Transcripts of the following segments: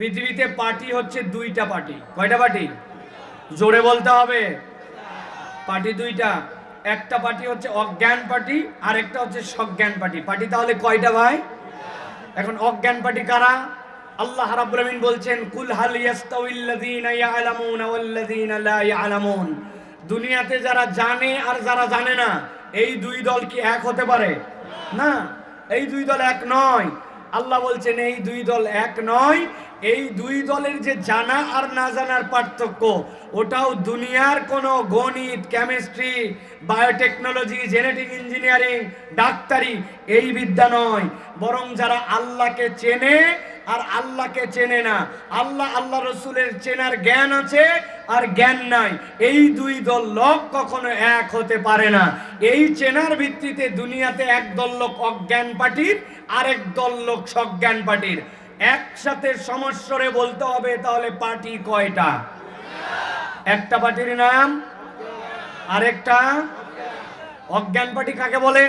পৃথিবীতে পার্টি হচ্ছে দুইটা পার্টি। কয়টা পার্টি? জোরে বলতে হবে। পার্টি দুইটা। একটা পার্টি হচ্ছে অজ্ঞান পার্টি আর একটা হচ্ছে সজ্ঞান পার্টি। পার্টি তাহলে কয়টা ভাই? এখন অজ্ঞান পার্টি কারা? আল্লাহ রাব্বুল বলছেন, কুল হাল ইয়াস্তাউিল্লাযীনা ইয়ালামুনা ওয়াল্লাযীনা লা ইয়ালামুন। দুনিয়াতে যারা জানে আর যারা জানে না, এই দুই দল কি এক হতে পারে? না, এই দুই দল এক নয়। আল্লাহ বলছেন, এই দুই দল এক নয় এই দুই দলের যে জানা আর না জানার পার্থক্য, ওটাও দুনিয়ার কোনো গণিত কেমিস্ট্রি বায়োটেকনোলজি জেনেটিক ইঞ্জিনিয়ারিং ডাক্তারি, এই বিদ্যা নয়। বরং যারা আল্লাহকে চেনে আর আল্লাহকে চেনে না, আল্লাহ আল্লাহ রসুলের চেনার জ্ঞান আছে আর জ্ঞান নাই। এই দুই দল লোক কখনো এক হতে পারে না। এই চেনার ভিত্তিতে দুনিয়াতে এক দল লোক অজ্ঞান পার্টির আরেক দল লোক সজ্ঞান পার্টির একসাথে সমস্যরে বলতে হবে, তাহলে পার্টি কয়টা? একটা পার্টির নাম, আরেকটা অজ্ঞান পার্টি কাকে বলে?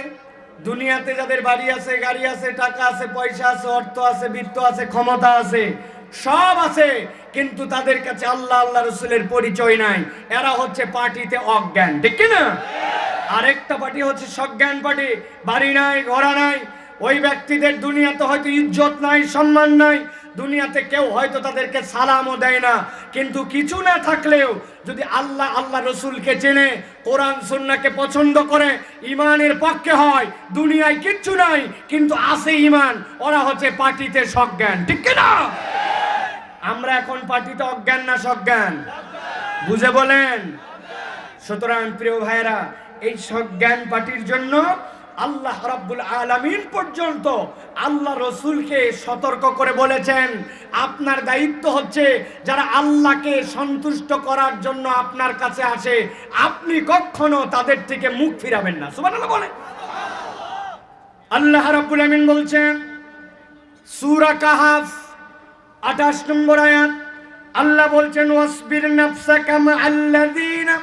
দুনিয়াতে যাদের বাড়ি আছে, গাড়ি আছে, টাকা আছে, পয়সা আছে, অর্থ আছে, বৃত্ত আছে, ক্ষমতা আছে, সব আছে, কিন্তু তাদের কাছে আল্লাহ আল্লাহ রসুলের পরিচয় নাই। এরা হচ্ছে পার্টিতে অজ্ঞান, ঠিক কি না আরেকটা পার্টি হচ্ছে সজ্ঞান পার্টি, বাড়ি নাই ঘোড়া নাই ওই ব্যক্তিদের দুনিয়াতে হয়তো ইজ্জত নাই, সম্মান নাই। দুনিয়াতে কেউ হয়তো তাদেরকে সালামও দেয় না। কিন্তু কিছু না থাকলেও যদি আল্লাহ আল্লাহ রসুলকে চেনে, কোরআন সুন্নাকে পছন্দ করে, ইমানের পক্ষে হয়, দুনিয়ায় কিচ্ছু নাই, কিন্তু আছে ইমান, ওরা হচ্ছে পার্টিতে সজ্ঞান। ঠিক না? আমরা এখন পার্টিতে অজ্ঞান না সজ্ঞান? বুঝে বলেন? সুতরাং প্রিয় ভাইরা এই সজ্ঞান পার্টির জন্য আল্লাহ রাব্বুল আলামিন পর্যন্ত আল্লাহ রসুলকে সতর্ক করে বলেছেন, আপনার দায়িত্ব হচ্ছে যারা আল্লাহকে সন্তুষ্ট করার জন্য আপনার কাছে আসে, আপনি কখনো তাদের থেকে মুখ ফিরাবেন না। সুবহানাল্লাহ বলে আল্লাহ রাব্বুল আলামিন বলছেন, সূরা কাহাফ 28 নম্বর আয়াত, আল্লাহ বলছেন, ওয়াসবির নাফসাকা মাআল্লাযীনা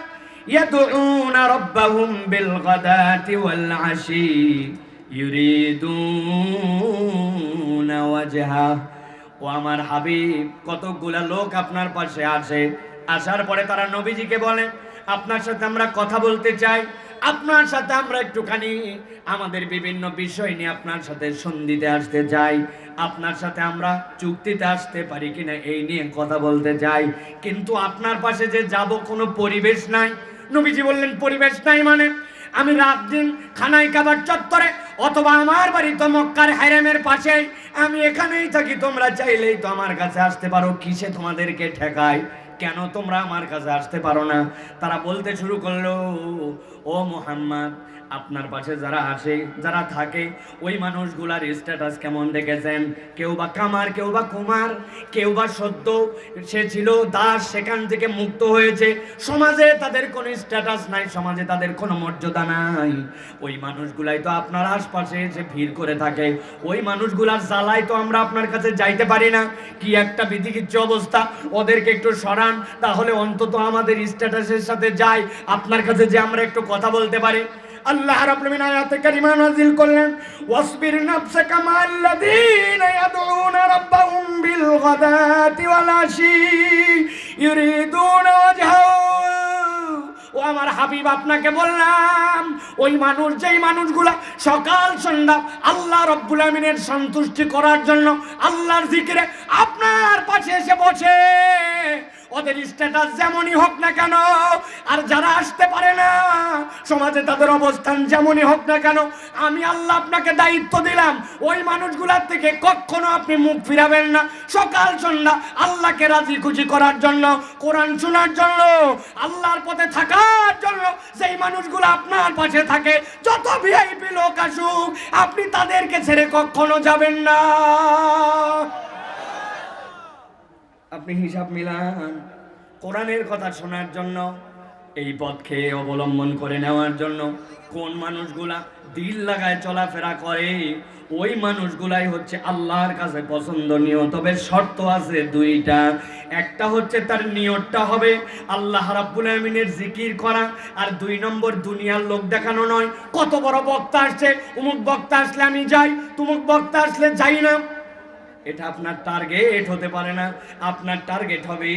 يدعون ربهم بالغداة والعشي يريدون وجهه ও আমার হাবিব কতগুলা লোক আপনার পাশে আসে আসার পরে তারা নবীজিকে বলে আপনার সাথে আমরা কথা বলতে চাই আপনার সাথে আমরা একটুখানি আমাদের বিভিন্ন বিষয় নিয়ে আপনার সাথে সন্ধিতে আসতে চাই আপনার সাথে আমরা চুক্তিতে আসতে পারি কিনা এই নিয়ে কথা বলতে চাই কিন্তু আপনার পাশে যে যাব কোনো পরিবেশ নাই নবীজি বললেন, পরিবেশ নাই মানে? আমি রাত দিন খানায় কাবার চত্বরে অথবা আমার বাড়ি তো মক্কার হ্যারেমের পাশে আমি এখানেই থাকি। তোমরা চাইলেই তো আমার কাছে আসতে পারো। কিসে তোমাদেরকে ঠেকায়? কেন তোমরা আমার কাছে আসতে পারো না? তারা বলতে শুরু করল, ও মোহাম্মদ আপনার পাশে যারা আসে যারা থাকে, ওই মানুষগুলার স্ট্যাটাস কেমন দেখেছেন? কেউ বা কামার কেউ বা কুমার, কেউ বা সদ্য সে ছিল, দাস, সেখান থেকে মুক্ত হয়েছে। সমাজে তাদের কোনো স্ট্যাটাস নাই, সমাজে তাদের কোনো মর্যাদা নাই। ওই মানুষগুলাই তো আপনার আশপাশে এসে ভিড় করে থাকে। ওই মানুষগুলার জ্বালায় তো আমরা আপনার কাছে যাইতে পারি না। কি একটা বিধিকিচ্ছ অবস্থা? ওদেরকে একটু সরান, তাহলে অন্তত আমাদের স্ট্যাটাসের সাথে যাই। আপনার কাছে যে আমরা একটু কথা বলতে পারি। আল্লাহ রাব্বুল আয়াতে কারিমা নাযিল করলেন, ওয়াসবির নাফসাকা মাআল্লাযীনা ইয়াদউনা রাব্বাহুম বিল গাদাতি ওয়াল আশি ইউরিদুনা ওয়াজহাহু। ও আমার হাবিব, আপনাকে বললাম, ওই মানুষ, যেই মানুষগুলা সকাল সন্ধ্যা আল্লাহ রব্বুল আমিনের সন্তুষ্টি করার জন্য আল্লাহর জিকিরে আপনার পাশে এসে বসে। ওদের স্ট্যাটাস যেমনই হোক না কেন, আর যারা আসতে পারে না, সমাজে তাদের অবস্থান যেমনই হোক না কেন, আমি আল্লাহ আপনাকে দায়িত্ব দিলাম। ওই মানুষগুলার থেকে কখনো আপনি মুখ ফিরাবেন না। সকাল সন্ধ্যা আল্লাহকে রাজি খুশি করার জন্য, কোরআন শোনার জন্য, আল্লাহর পথে থাকার জন্য সেই মানুষগুলো আপনার পাশে থাকে, যত ভিআইপি লোক আসুক, আপনি তাদেরকে ছেড়ে কখনো যাবেন না। আপনি হিসাব মিলান। কোরআনের কথা শোনার জন্য, এই পথকে অবলম্বন করে নেওয়ার জন্য কোন মানুষগুলা দিল লাগায় চলাফেরা করে, ওই মানুষগুলাই হচ্ছে আল্লাহর কাছে পছন্দনীয়। তবে শর্ত আছে দুইটা। একটা হচ্ছে তার নিয়তটা হবে আল্লাহ রাব্বুল আমিনের জিকির করা, আর দুই নম্বর দুনিয়ার লোক দেখানো নয়। কত বড় বক্তা আসছে অমুক বক্তা আসলে আমি যাই, তুমুক বক্তা আসলে যাই না। এটা আপনার টার্গেট হতে পারে না। আপনার টার্গেট হবে,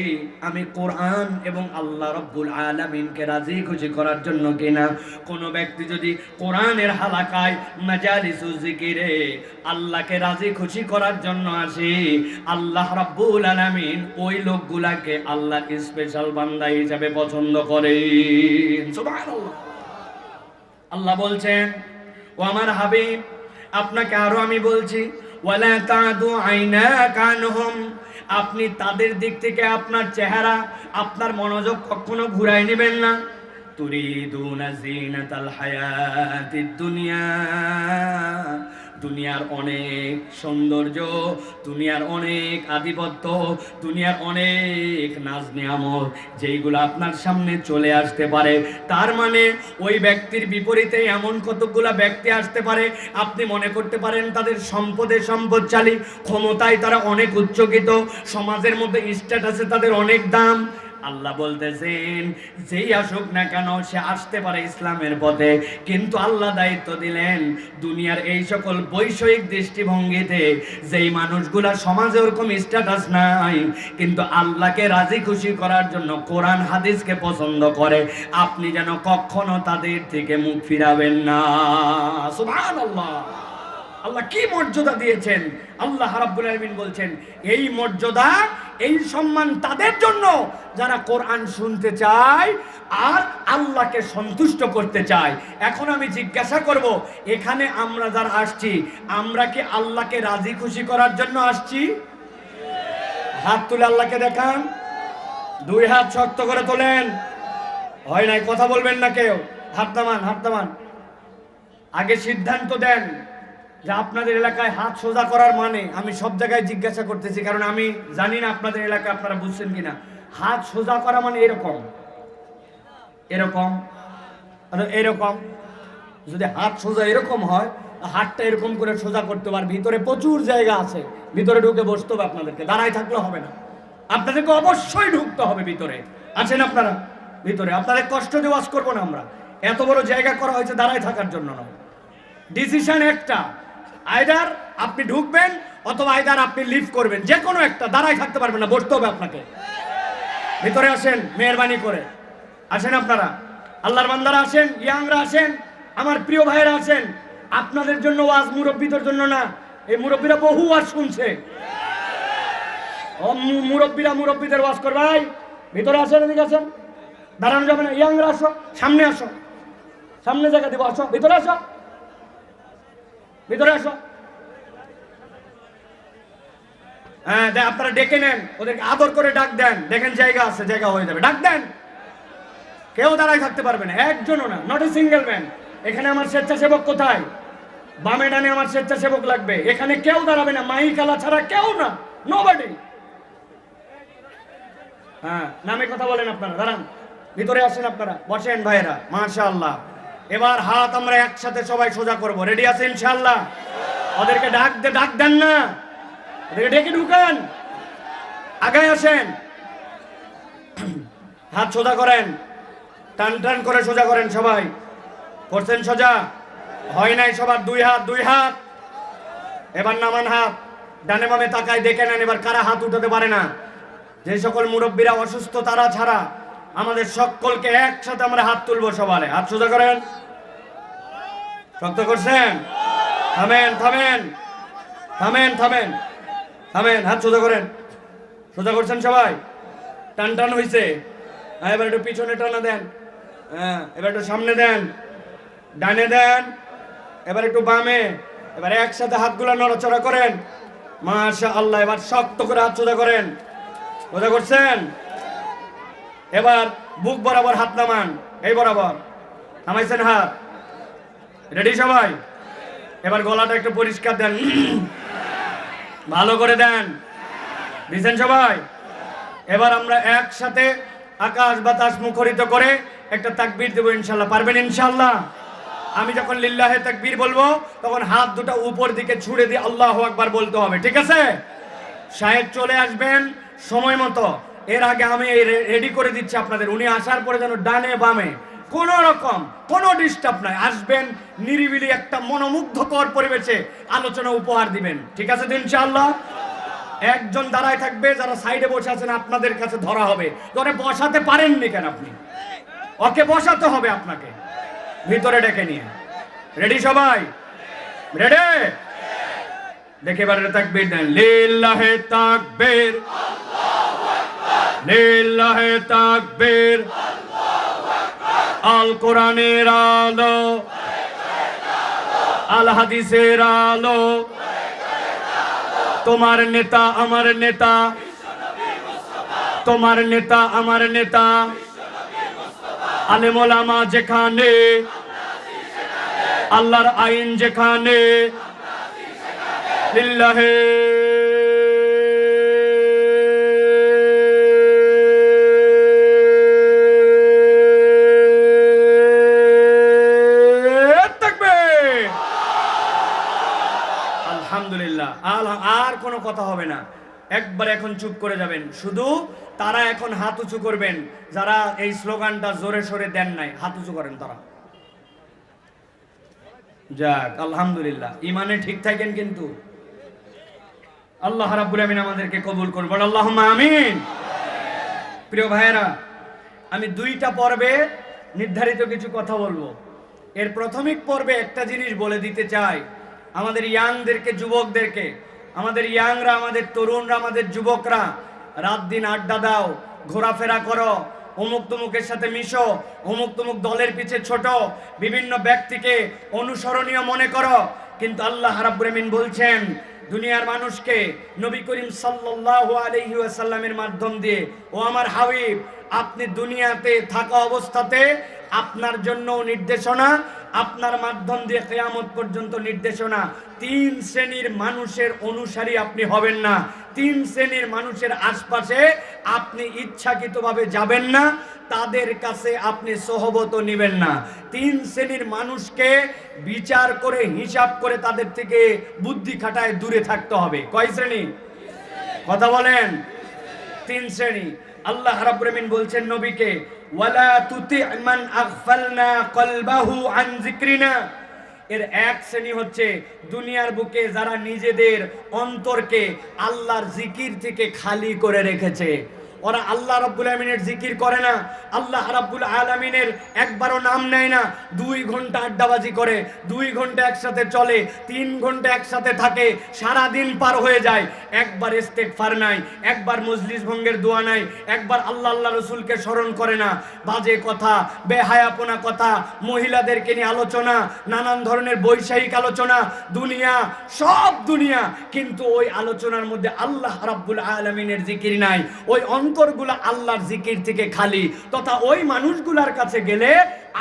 আমি কোরআন এবং আল্লাহ রব্বুল আলামিনকে রাজি খুশি করার জন্য কিনা। কোনো ব্যক্তি যদি কোরআনের হালাকায় মাজালিসু জিকিরে আল্লাহকে রাজি খুশি করার জন্য আসে, আল্লাহ রব্বুল আলামিন ওই লোকগুলাকে আল্লাহ স্পেশাল বান্দা হিসাবে পছন্দ করে। আল্লাহ বলছেন, ও আমার হাবিব, আপনাকে আরও আমি বলছি ওয়ালা তাদু আইনা কানহুম আপনি তাদের দিক থেকে আপনার চেহারা, আপনার মনোযোগ কখনো ঘুরাই নেবেন না। তুরিদুনা জিনাতাল হায়াতিদ দুনিয়া। দুনিয়ার অনেক সৌন্দর্য, দুনিয়ার অনেক আধিপত্য, দুনিয়ার অনেক নাজ নিয়ামত যেইগুলো আপনার সামনে চলে আসতে পারে। তার মানে ওই ব্যক্তির বিপরীতে এমন কতগুলা ব্যক্তি আসতে পারে, আপনি মনে করতে পারেন তাদের সম্পদে সম্পদশালী, ক্ষমতায় তারা অনেক উচ্চকিত, সমাজের মধ্যে স্ট্যাটাসে তাদের অনেক দাম আল্লাহ বলতেছেন, যেই আসুক না কেন, সে আসতে পারে ইসলামের পথে। কিন্তু আল্লাহ দায়িত্ব দিলেন দুনিয়ার এই সকল বৈষয়িক দৃষ্টিভঙ্গিতে। যেই মানুষগুলা সমাজে ওরকম স্ট্যাটাস নাই, কিন্তু আল্লাহকে রাজি খুশি করার জন্য কোরআন, হাদিসকে পছন্দ করে, আপনি যেন কখনো তাদের থেকে মুখ ফিরাবেন না। সুবহানাল্লাহ। আল্লাহ কি মর্যাদা দিয়েছেন? আল্লাহ রাব্বুল আলামিন বলছেন, এই মর্যাদা, এই সম্মান তাদের জন্য যারা কোরআন শুনতে চায় আর আল্লাহকে সন্তুষ্ট করতে চায়। এখন আমি জিজ্ঞাসা করব, এখানে আমরা যারা আসছি, আমরা কি আল্লাহকে রাজি খুশি করার জন্য আসছি? হাত তুলে আল্লাহকে দেখান। দুই হাত শক্ত করে তোলেন। হয় নাই, কথা বলবেন না কেউ। হাত নামান হাত নামান। আগে সিদ্ধান্ত দেন। যে আপনাদের এলাকায় হাত সোজা করার মানে আমি সব জায়গায় জিজ্ঞাসা করতেছি, কারণ আমি জানি না আপনাদের এলাকায় আপনারা বুঝছেন কিনা। হাত সোজা করা মানে এরকম। এরকম? এরকম? যদি হাত সোজা এরকম হয়, হাতটা এরকম করে সোজা করতে পার, ভিতরে প্রচুর জায়গা আছে। ভিতরে ঢুকে বসতে হবে আপনাদেরকে, দাঁড়ায় থাকলে হবে না। আপনাদেরকে অবশ্যই ঢুকতে হবে ভিতরে। আছেন আপনারা? ভিতরে। আপনাদের কষ্ট দিয়ে ওয়াজ করব না আমরা। এত বড় জায়গা করা হয়েছে দাঁড়ায় থাকার জন্য নয়। ডিসিশন একটা। আইদার আপনি ঢুকবেন অথবা আইদার আপনি লিভ করবেন। যে কোনো একটা, দাঁড়ায় থাকতে পারবেন না, বসতে হবে আপনাকে। ভিতরে আসেন, মেহরবানি করে। আসেন আপনারা। আল্লাহর বান্দারা আসেন, ইয়াংরা আসেন, আমার প্রিয় ভাইয়েরা আসেন। আপনাদের জন্য ওয়াজ মুরব্বীদের জন্য না, এই মুরব্বীরা বহু ওয়াজ শুনছে। মুরব্বীরা মুরব্বীদের ওয়াজ করবে। ভাই, ভিতরে আসেন, এদিকে আসেন। দাঁড়ানো যাবে না, ইয়াংরা আসো, সামনে আসো। সামনে জায়গা দেবো, আসো, ভিতরে আসো। ভিতরে আসো। হ্যাঁ আপনারা ডেকে নেন। ওদেরকে আদর করে ডাক দেন। দেখেন জায়গা আছে, জায়গা হয়ে যাবে। ডাক দেন। কেউ দাঁড়ায় থাকতে পারবে না। একজনও না। নট এ সিঙ্গেল ম্যান এখানে আমার স্বেচ্ছাসেবক কোথায়? বামে ডানে আমার স্বেচ্ছাসেবক লাগবে। এখানে কেউ দাঁড়াবে না। মাই কালা ছাড়া কেউ না। নোবডি হ্যাঁ নামে কথা বলেন আপনারা। দাঁড়ান। ভিতরে আসেন আপনারা। বসেন ভাইয়েরা। মাশাআল্লাহ। এবার হাত আমরা একসাথে সবাই সোজা করব। রেডি আছে ইনশাআল্লাহ? ওদেরকে ডাক দে, ডাক দেন না। ওদেরকে ডেকে ঢুকান। আগায় আসেন। হাত সোজা করেন। টান টান করে সোজা করেন সবাই। করছেন সোজা? হয় নাই সবার দুই হাত দুই হাত। এবার নামান হাত। ডানে বামে তাকায় দেখে নেন এবার কারা হাত উঠাতে পারে না। যে সকল মুরব্বীরা অসুস্থ তারা ছাড়া। আমাদের সকলকে একসাথে আমরা হাত তুলবো সবারে হাত সোজা করেন। শক্ত করছেন? থামেন থামেন। থামেন থামেন। থামেন, হাত সোজা করেন। সোজা করছেন সবাই? টান টান হইছে। হ্যাঁ এবার একটু পিছনে টানা দেন। হ্যাঁ এবার একটু সামনে দেন। ডানে দেন। এবার একটু বামে। এবার একসাথে হাতগুলো নড়াচড়া করেন। মাশা আল্লাহ এবার শক্ত করে হাত সোজা করেন। সোজা করছেন? এবার বুক বরাবর হাত নামান, এই বরাবর। নামাইছেন হাত। রেডি সবাই? এবার গলাটা একটু পরিষ্কার দেন। ভালো করে দেন। দিছেন সবাই? এবার আমরা একসাথে আকাশ বাতাস মুখরিত করে একটা তাকবীর দেবো ইনশাল্লাহ। পারবেন ইনশাল্লাহ? আমি যখন লিল্লাহে তাকবীর বলব, তখন হাত দুটো উপর দিকে ছুড়ে দিয়ে আল্লাহ আকবার বলতে হবে। ঠিক আছে? সাহেব চলে আসবেন সময় মতো। এর আগে আমি রেডি করে দিচ্ছি আপনাদের। উনি আসার পরে যেন ডানে বামে কোন রকম কোনো ডিস্টার্ব নাই, আসবেন নিরিবিলি একটা মনোমুগ্ধকর পরিবেশে আলোচনা উপহার দিবেন। ঠিক আছে তো ইনশাআল্লাহ? একজন দাঁড়ায় থাকবে, যারা সাইডে বসে আছেন, আপনাদের কাছে ধরা হবে। ধরে বসাতে পারেননি কেন আপনি? ওকে বসাতে হবে আপনাকে। ভিতরে ডেকে নিয়ে। রেডি সবাই? রেডি দেখে এবারে তাকবীর দেন। লিল্লাহে তাকবীর। লিল্লাহে তাকবীর। আল কোরআনের আলো। আল হাদিসের আলো। তোমার নেতা আমার নেতা। তোমার নেতা আমার নেতা। আলেমোলামা যেখানে। আল্লাহর আইন যেখানে। লিল্লাহে একবার এখন চুপ করে যাবেন। শুধু তারা এখন হাত উঁচু করবেন। যারা এই স্লোগানটা জোরে সোরে দেন নাই, হাত উঁচু করেন তারা। যাক, আলহামদুলিল্লাহ। ইমানে ঠিক থাকেন কিন্তু। আল্লাহ রাব্বুল আমিন আমাদেরকে কবুল করবেন আল্লাহ আমিন। প্রিয় ভাইয়েরা, আমি দুইটা পর্বে নির্ধারিত কিছু কথা বলব। এর প্রাথমিক পর্বে একটা জিনিস বলে দিতে চাই। আমাদের ইয়াংদেরকে, যুবকদেরকে আমাদের ইয়াংরা, আমাদের তরুণরা, আমাদের যুবকরা, রাত দিন আড্ডা দাও, ঘোরাফেরা করো, অমুক তমুকের সাথে মিশো, অমুক তমুক দলের পিছে ছোট, বিভিন্ন ব্যক্তিকে অনুসরণীয় মনে করো। কিন্তু আল্লাহ আমিন বলছেন, দুনিয়ার মানুষকে নবী করিম সাল্লাল্লাহু আলাইহি ওয়াসাল্লামের মাধ্যম দিয়ে, ও আমার হাবিব, আপনি দুনিয়াতে থাকা অবস্থাতে আপনার জন্য নির্দেশনা আপনার মাধ্যম দিয়ে কেয়ামত পর্যন্ত নির্দেশনা। তিন শ্রেণির মানুষের অনুসারী আপনি হবেন না। তিন শ্রেণির মানুষের আশপাশে আপনি ইচ্ছাকৃতভাবে যাবেন না। তাদের কাছে আপনি সহবত নেবেন না। তিন শ্রেণির মানুষকে বিচার করে, হিসাব করে তাদের থেকে বুদ্ধি খাটায় দূরে থাকতে হবে। কয় শ্রেণি? কথা বলেন। তিন শ্রেণি। আল্লাহ রাব্বুল বলছেন, নবীকে ওয়ালা তুতি মান আগফালনা কলবাহু আন যিকরিনা। এর এক শ্রেণি হচ্ছে দুনিয়ার বুকে যারা নিজেদের অন্তরকে আল্লাহর জিকির থেকে খালি করে রেখেছে। ওরা আল্লাহ রাব্বুল আলমিনের জিকির করে না, আল্লাহ রাব্বুল আলমিনের একবারও নাম নেয় না, দুই ঘণ্টা আড্ডাবাজি করে, দুই ঘণ্টা একসাথে চলে, তিন ঘণ্টা একসাথে থাকে সারা দিন পার হয়ে যায়, একবার ইস্তেগফার নাই, একবার মজলিস ভঙ্গের দোয়া নাই, একবার আল্লাহ আল্লাহ রসুলকে স্মরণ করে না, বাজে কথা, বেহায়াপনা কথা, মহিলাদেরকে নিয়ে আলোচনা, নানান ধরনের বৈষয়িক আলোচনা, দুনিয়া, সব দুনিয়া, কিন্তু ওই আলোচনার মধ্যে আল্লাহ রাব্বুল আলমিনের জিকির নাই, ওই অন্তরগুলা আল্লাহর জিকির থেকে খালি, তথা ওই মানুষগুলার কাছে গেলে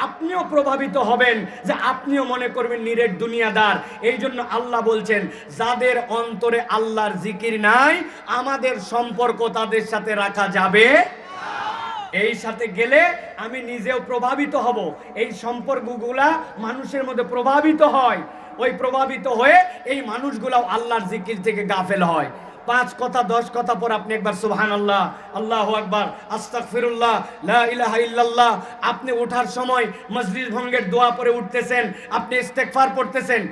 আপনিও প্রভাবিত হবেন যে আপনিও মনে করবেন নিরেট দুনিয়াদার। এই জন্য আল্লাহ বলছেন, যাদের অন্তরে আল্লাহর জিকির নাই, আমাদের সম্পর্ক তাদের সাথে রাখা যাবে এই সাথে গেলে আমি নিজেও প্রভাবিত হব। এই সম্পর্কগুলা মানুষের মধ্যে প্রভাবিত হয়। ওই প্রভাবিত হয়ে এই মানুষগুলাও আল্লাহর জিকির থেকে গাফেল হয়। পাঁচ কথা, দশ কথা পর আপনি একবার সুহান আল্লাহ আল্লাহ আকবার আস্তাক ফিরুল্লাহ ইলাহা ইল্লাল্লাহ, আপনি ওঠার সময় মসজিদ ভঙ্গের দোয়া পরে উঠতেছেন, আপনি ইস্তেকফার পড়তেছেন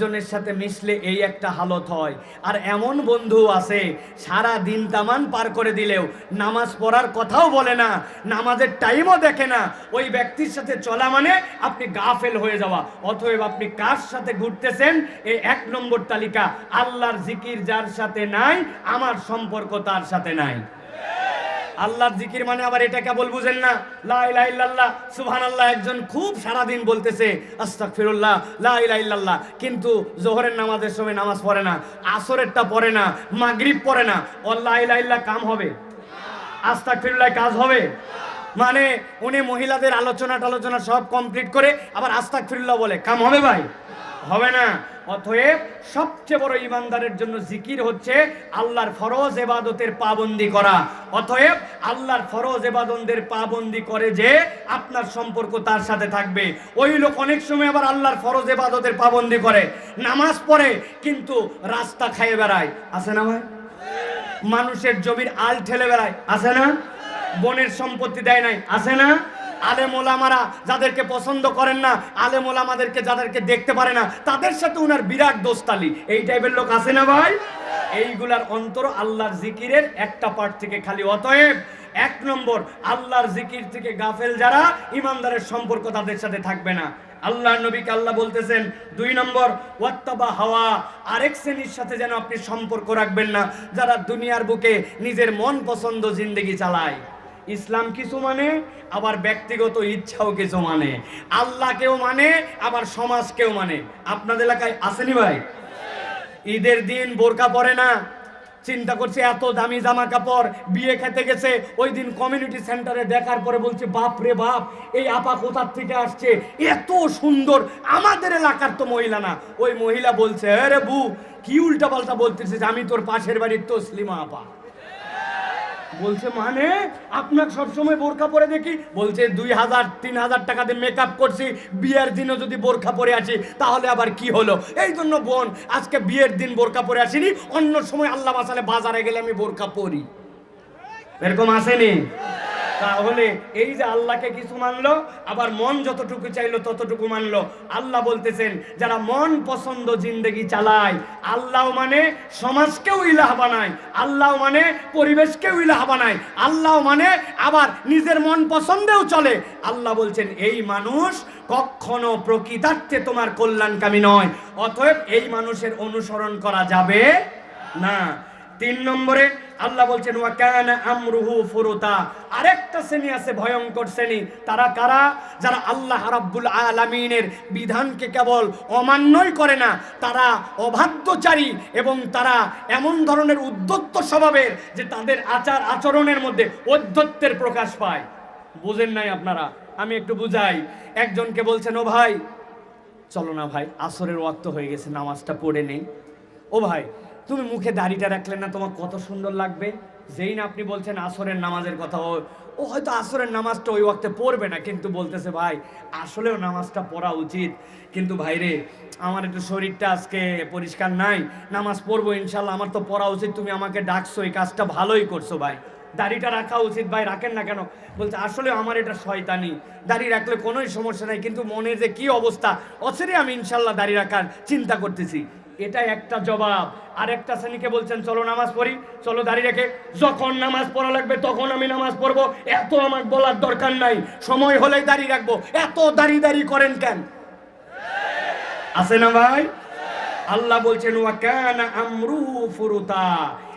জনের সাথে মিশলে এই একটা হালত হয়। আর এমন বন্ধু আছে, সারা দিন তামান পার করে দিলেও নামাজ পড়ার কথাও বলে না, নামাজের টাইমও দেখে না। ওই ব্যক্তির সাথে চলা মানে আপনি গাফেল হয়ে যাওয়া। অতএব আপনি কার সাথে ঘুরতেছেন? এই এক নম্বর তালিকা, আল্লাহর জিকির যার সাথে নাই, আমার সম্পর্ক তার সাথে নাই। আল্লাহর জিকির মানে আবার এটা কেবল বুঝেন না? লা ইলাহা ইল্লাল্লাহ, সুবহানাল্লাহ একজন খুব সারা দিন বলতেছে, আস্তাগফিরুল্লাহ, লা ইলাহা ইল্লাল্লাহ। কিন্তু জোহরের নামাজের সময় নামাজ পড়ে না, আসরেরটা পড়ে না, মাগরিব পড়ে না। ও লা ইলাহা কাম হবে? আস্তাগফিরুল্লাহ কাজ হবে? মানে উনি মহিলাদের আলোচনা টালোচনা সব কমপ্লিট করে আবার আস্তাক ফিরুল্লাহ বলে। কাম হবে ভাই? হবে না। অতএব সবচেয়ে বড় ইমানদারের জন্য জিকির হচ্ছে আল্লাহর ফরজ এবাদতের পাবন্দি করা। অতএব আল্লাহর ফরজ এবাদনদের পাবন্দি করে যে আপনার সম্পর্ক তার সাথে থাকবে। ওই লোক অনেক সময় আবার আল্লাহর ফরজ এবাদতের পাবন্দি করে। নামাজ পড়ে কিন্তু রাস্তা খাইয়ে বেড়ায়। আছে না ভাই? মানুষের জমির আল ঠেলে বেড়ায়। আছে না? বনের সম্পত্তি দেয় নাই। আছে না? আলেম ওলামারা যাদেরকে পছন্দ করেন না, আলেম ওলামাদেরকে যাদেরকে দেখতে পারে না, তাদের সাথে উনার বিরাট দোস্তালি। এই টাইপের লোক আছে না ভাই? এইগুলার অন্তর আল্লাহর জিকিরের একটা পার্ট থেকে খালি। অতএব এক নম্বর, আল্লাহর জিকির থেকে গাফেল যারা, ইমানদারের সম্পর্ক তাদের সাথে থাকবে না। আল্লাহ নবীকে আল্লাহ বলতেছেন, দুই নম্বর, ওয়াত্তাবা হাওয়া, আরেক শ্রেণির সাথে যেন আপনি সম্পর্ক রাখবেন না, যারা দুনিয়ার বুকে নিজের মন পছন্দ জিন্দগি চালায়। ইসলাম কিছু মানে? আবার ব্যক্তিগত ইচ্ছাও কিছু মানে। আল্লাহকেও মানে আবার সমাজকেও মানে। আপনাদের এলাকায় আসেনি ভাই? ঈদের দিন বোরকা পরে না? চিন্তা করছে এত দামি জামা কাপড় বিয়ে খেতে গেছে। ওই দিন কমিউনিটি সেন্টারে দেখার পরে বলছে, বাপ রে বাপ, এই আপা কোথার থেকে আসছে? এত সুন্দর, আমাদের এলাকার তো মহিলা না। ওই মহিলা বলছে আরে বু, কি উল্টা পাল্টা বলতেছিস? আমি তোর পাশের বাড়ির তো স্লিমা আপা। বলছে মানে আপনাকে সবসময় বোরখা পরে দেখি। বলছে, দুই হাজার, তিন হাজার টাকা দিয়ে মেকআপ করছি, বিয়ের দিনও যদি বোরখা পরে আসি, তাহলে আবার কি হলো? এই জন্য বোন, আজকে বিয়ের দিন বোরখা পরে আসিনি, অন্য সময় আল্লাহ বাসালে বাজারে গেলে আমি বোরখা পরি। এরকম আসেনি? তাহলে এই যে আল্লাহকে কিছু মানলো, আবার মন যতটুকু চাইলো ততটুকু মানলো। আল্লাহ বলতেছেন, যারা মন পছন্দ জিন্দগি চালায়, আল্লাহ মানে সমাজকেও ইলাহ বানায়, আল্লাহ মানে পরিবেশকেও ইলাহ বানায়, আল্লাহ মানে আবার নিজের মন পছন্দেও চলে। আল্লাহ বলছেন, এই মানুষ কখনো প্রকৃতার্থে তোমার কল্যাণকামী নয়, অতএব এই মানুষের অনুসরণ করা যাবে না। তিন নম্বরে আল্লাহ বলছেন, ওয়া ওয়াকানা আমরুহু ফুরুতা। আরেকটা শ্রেণি আছে, ভয়ঙ্কর শ্রেণি। তারা কারা? যারা আল্লাহ রাব্বুল আলামিনের বিধানকে কেবল অমান্যই করে না, তারা অবাধ্যচারী এবং তারা এমন ধরনের উদ্যত্ত স্বভাবের যে তাদের আচার আচরণের মধ্যে অধ্যত্বের প্রকাশ পায়। বুঝেন নাই আপনারা? আমি একটু বুঝাই। একজনকে বলছেন, ও ভাই, চলো না ভাই, আসরের ওয়াক্ত হয়ে গেছে, নামাজটা পড়ে নেই। ও ভাই তুমি মুখে দাড়িটা রাখলে না, তোমার কত সুন্দর লাগবে? যেই না আপনি বলছেন আসরের নামাজের কথা, ও হয়তো আসরের নামাজটা ওই ওয়াক্তে পড়বে না, কিন্তু বলতেছে, ভাই, আসলেও নামাজটা পড়া উচিত। কিন্তু ভাই রে আমার একটু শরীরটা আজকে পরিষ্কার নাই, নামাজ পড়ব ইনশাল্লাহ, আমার তো পড়া উচিত, তুমি আমাকে ডাকছো, এই কাজটা ভালোই করছ, ভাই। দাড়িটা রাখা উচিত, ভাই, রাখেন না কেন? বলছে আসলে আমার এটা শয়তানি, দাড়ি রাখলে কোনোই সমস্যা নাই, কিন্তু মনে যে কি অবস্থা, অচেরে আমি ইনশাল্লাহ দাড়ি রাখার চিন্তা করতেছি। এটা একটা জবাব। আর একটা শ্রেণীকে বলছেন, চলো নামাজ পড়ি, চলো দাঁড়িয়ে রেখে, যখন নামাজ পড়া লাগবে তখন আমি নামাজ পড়ব। এত আমার বলার দরকার নাই, সময় হলেই দাঁড়িয়ে রাখব। এত দাঁড়িয়ে দাঁড়িয়ে করেন কেন? আছে না ভাই? আল্লাহ বলছেন, ওয়া কেন আমরু ফুরুতা।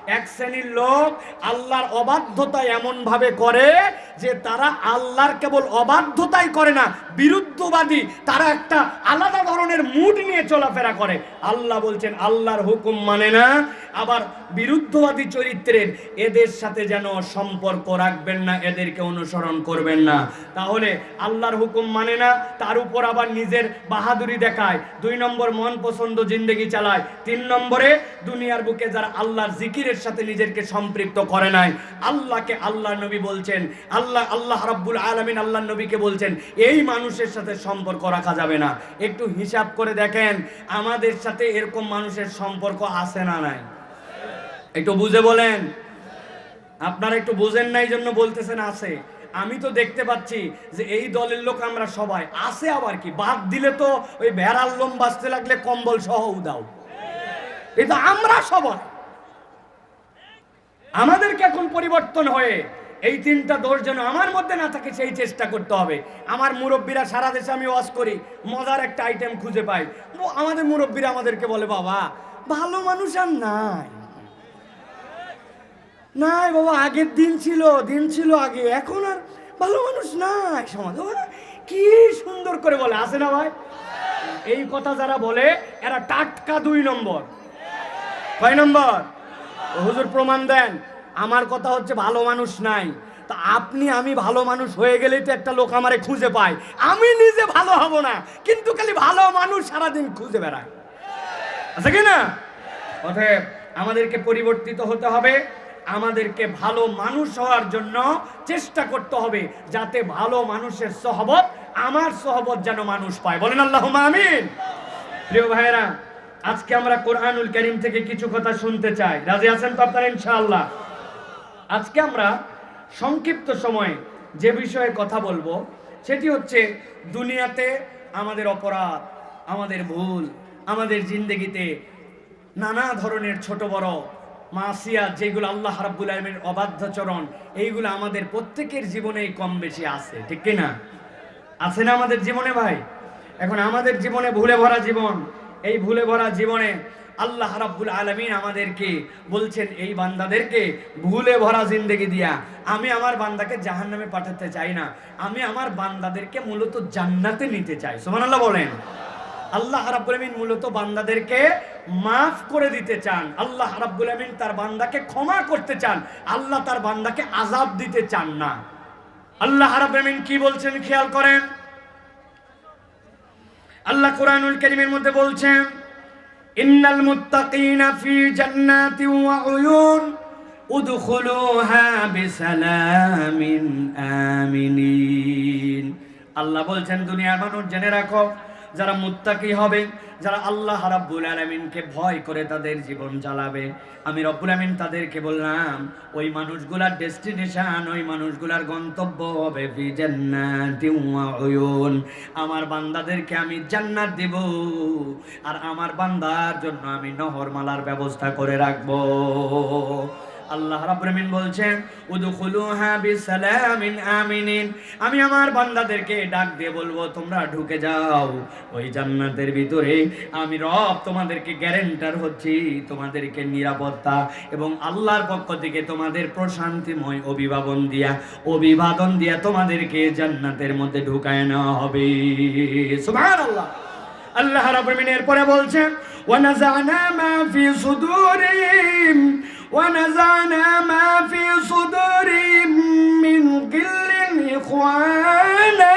এক শ্রেণির লোক আল্লাহর অবাধ্যতা এমন ভাবে করে যে তারা আল্লাহর কেবল অবাধ্যতাই করে না, বিরুদ্ধবাদী। তারা একটা আলাদা ধরনের মুড নিয়ে চলাফেরা করে। আল্লাহ বলছেন, আল্লাহর হুকুম মানে না আবার বিরুদ্ধবাদী চরিত্রের এদের সাথে যেন সম্পর্ক রাখবেন না, এদেরকে অনুসরণ করবেন না। তাহলে আল্লাহর হুকুম মানে না, তার উপর আবার নিজের বাহাদুরি দেখায়, দুই নম্বর মন পছন্দ জিন্দগি চালায়, তিন নম্বরে দুনিয়ার বুকে যারা আল্লাহর জিকিরের সাথে নিজেকে সম্পৃক্ত করে নাই, আল্লাহকে আল্লাহ নবী বলছেন, আল্লাহ আল্লাহ রাব্বুল আলামিন আল্লাহ নবীকে বলছেন, এই মানুষের সাথে সম্পর্ক রাখা যাবে না। একটু হিসাব করে দেখেন, আমাদের সাথে এরকম মানুষের সম্পর্ক আছে না নাই? একটু বুঝে বলেন। আপনারা একটু বুঝেন নাই জন্য বলতেছেন আছে। আমি তো দেখতে পাচ্ছি যে এই দলের লোক আমরা সবাই। আছে আবার কি? বাদ দিলে তো ওই ভেড়ার লোম বাঁচতে লাগলে কম্বল সহ উদাও। এটা আমরা সবাই। আমাদেরকে এখন পরিবর্তন হয়ে এই তিনটা দোষ যেন আমার মধ্যে না থাকে, সেই চেষ্টা করতে হবে। আমার মুরব্বীরা সারা দেশে আমি ওয়াজ করি, মজার একটা আইটেম খুঁজে পাই। আমাদের মুরব্বীরা আমাদেরকে বলে, বাবা, ভালো মানুষ আর নাই। নাই বাবা, আগের দিন ছিল দিন ছিল আগে। এখন আর ভালো মানুষ নাই সমাজ। ওরা কি সুন্দর করে বলে আসে না ভাই? এই কথা যারা বলে, এরা টাটকা দুই নম্বর। কয় নম্বর? হুজুর প্রমাণ দেন, আমার কথা হচ্ছে ভালো মানুষ নাই। তা আপনি, আমি ভালো মানুষ হয়ে গেলেই তো একটা লোক আমারে খুঁজে পায়। আমি নিজে ভালো হব না, কিন্তু খালি ভালো মানুষ সারাদিন খুঁজে বেড়ায়। আছে কি না? অতএব আমাদেরকে পরিবর্তিত হতে হবে। আমাদেরকে ভালো মানুষ হওয়ার জন্য চেষ্টা করতে হবে যাতে ভালো মানুষের সহবত, আমার সহবত যেন মানুষ পায়। বলেন আল্লাহ আমিন। প্রিয় ভাইয়েরা, আজকে আমরা কোরআনুল করিম থেকে কিছু কথা শুনতে চাই। রাজি আছেন তো আপনারা ইনশাআল্লাহ? আজকে আমরা সংক্ষিপ্ত সময়ে যে বিষয়ে কথা বলব, সেটি হচ্ছে দুনিয়াতে আমাদের অপরাধ, আমাদের ভুল, আমাদের জিন্দগিতে নানা ধরনের ছোট বড় মাসিয়া যেগুলো আল্লাহ রাব্বুল আলমীর অবাধ্যচরণ এইগুলো আমাদের প্রত্যেকের জীবনেই কম বেশি আছে, ঠিক না? আছে না আমাদের জীবনে ভাই? এখন আমাদের জীবনে ভুলে ভরা জীবন, এই ভুলে ভরা জীবনে আল্লাহ রাব্বুল আলমিন আমাদেরকে বলছেন, এই বান্দাদেরকে ভুলে ভরা জিন্দেগি দিয়া, আমি আমার বান্দাকে জাহান নামে পাঠাতে চাই না, আমি আমার বান্দাদেরকে মূলত জান্নাতে নিতে চাই। সোমান আল্লাহ বলেন। আল্লাহ রাব্বুল আমিন মূলত বান্দাদেরকে মাফ করে দিতে চান। আল্লাহ রাব্বুল আমিন তার বান্দাকে ক্ষমা করতে চান। আল্লাহ তার বান্দাকে আজাব দিতে চান না। আল্লাহ রাব্বুল আমিন কি বলছেন খেয়াল করেন? আল্লাহ কোরআনুল কারীমের মধ্যে বলছেন, ইন্নাল মুত্তাকিনা ফি জান্নাতি ওয়া উয়ুন উদখুলুহা বিসালামিন আমিনিন। আল্লাহ বলছেন, দুনিয়ার মানুষ জেনে রাখো যারা মুত্তাকি হবে, যারা আল্লাহ রাব্বুল আলামিনকে ভয় করে তাদের জীবন চালাবে আমি রব্বুল আলামিন তাদেরকে বললাম, ওই মানুষগুলার ডেস্টিনেশন ওই মানুষগুলার গন্তব্য হবে আমার বান্দাদেরকে আমি জান্নাত দেব, আর আমার বান্দার জন্য আমি নহরমালার ব্যবস্থা করে রাখব। আল্লাহ রাব্বুল আমিন বলছেন, উদখুলুহা বিসালামিন আমিনিন। আমি আমার বান্দাদেরকে ডাক দিয়ে বলব, তোমরা ঢুকে যাও ওই জান্নাতের ভিতরে। আমি রব তোমাদেরকে গ্যারেন্টার হচ্ছি তোমাদেরকে নিরাপত্তা এবং আল্লাহর পক্ষ থেকে তোমাদের প্রশান্তিময় অভিভাবন দিয়া, অভিবাদন দিয়া তোমাদেরকে জান্নাতের মধ্যে ঢুকায় নেওয়া হবে। সুবহানাল্লাহ। আল্লাহ রাব্বুল আমিন এরপরে বলছেন ওয়ানাজানা মা ফি সুদুরিহিম ونزعنا ما في صدورهم من غل إخوانا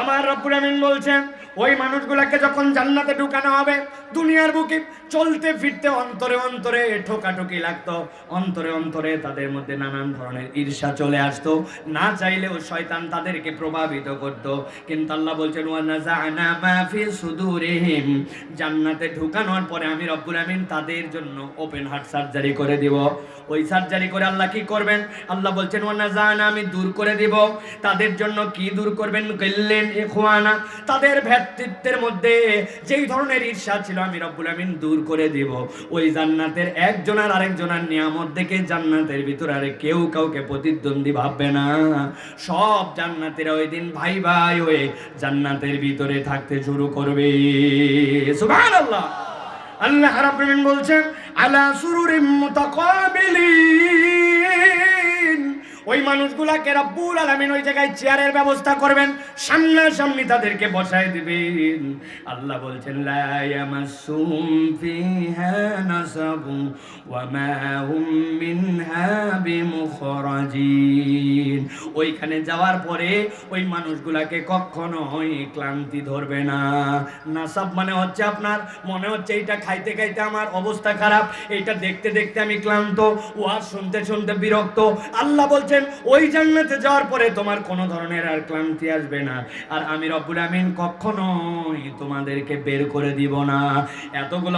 আমার রব্বুল আমিন বলছেন ওই মানুষগুলাকে যখন জান্নাতে ঢুকানো হবে, দুনিয়ার বুকে চলতে ফিরতে অন্তরে অন্তরে ঠোকাঠুকি লাগতো। অন্তরে অন্তরে তাদের মধ্যে নানান ধরনের ঈর্ষা চলে আসতো। না চাইলেও শয়তান তাদেরকে প্রভাবিত করত। কিন্তু আল্লাহ বলছেন সুদুরিহিম। জান্নাতে ঢুকানোর পরে আমি রব্বুল আমিন তাদের জন্য ওপেন হার্ট সার্জারি করে দিব। ওই সার্জারি করে আল্লাহ কি করবেন? আল্লাহ বলছেন ওয়ানাজানা আমি দূর করে দিব। তাদের জন্য কি দূর করবেন গেললেন ইখওয়ানা? তাদের ভ্রাতৃত্বের মধ্যে যেই ধরনের ঈর্ষা ছিল, আমি রব্বুল আমিন দূর করে দিব। ওই জান্নাতের একজন আর আরেকজনের নিয়ামত দেখে জান্নাতের ভিতরে আরে কেউ কাউকে প্রতিদ্বন্দ্বী ভাববে না। সব জান্নাতের ওই দিন ভাই ভাই হয়ে জান্নাতের ভিতরে থাকতে শুরু করবে। সুবহানাল্লাহ! আল্লাহ রাব্বুল আমিন বলছেন আলা সুরুরিম মুতাকাবিলিন। ওই মানুষগুলাকে রব্বুল আলামিন ওই জায়গায় চেয়ারের ব্যবস্থা করবেন, সামনাসামনি তাদেরকে বসায় দিবেন। আল্লাহ বলছেন ওয়া ওইখানে যাওয়ার পরে ওই মানুষগুলাকে কখনোই ক্লান্তি ধরবে না। নাসাব মানে হচ্ছে আপনার, মনে হচ্ছে এইটা খাইতে খাইতে আমার অবস্থা খারাপ, এইটা দেখতে দেখতে আমি ক্লান্ত, ওয়াজ শুনতে শুনতে বিরক্ত। আল্লাহ বলছেন, ওই জান্নাতে যাওয়ার পরে তোমার কোনো ধরনের আর ক্লান্তি আসবে না। আর আমি রব্বুল আমিন কখনোই তোমাদেরকে বের করে দিব না। এতগুলো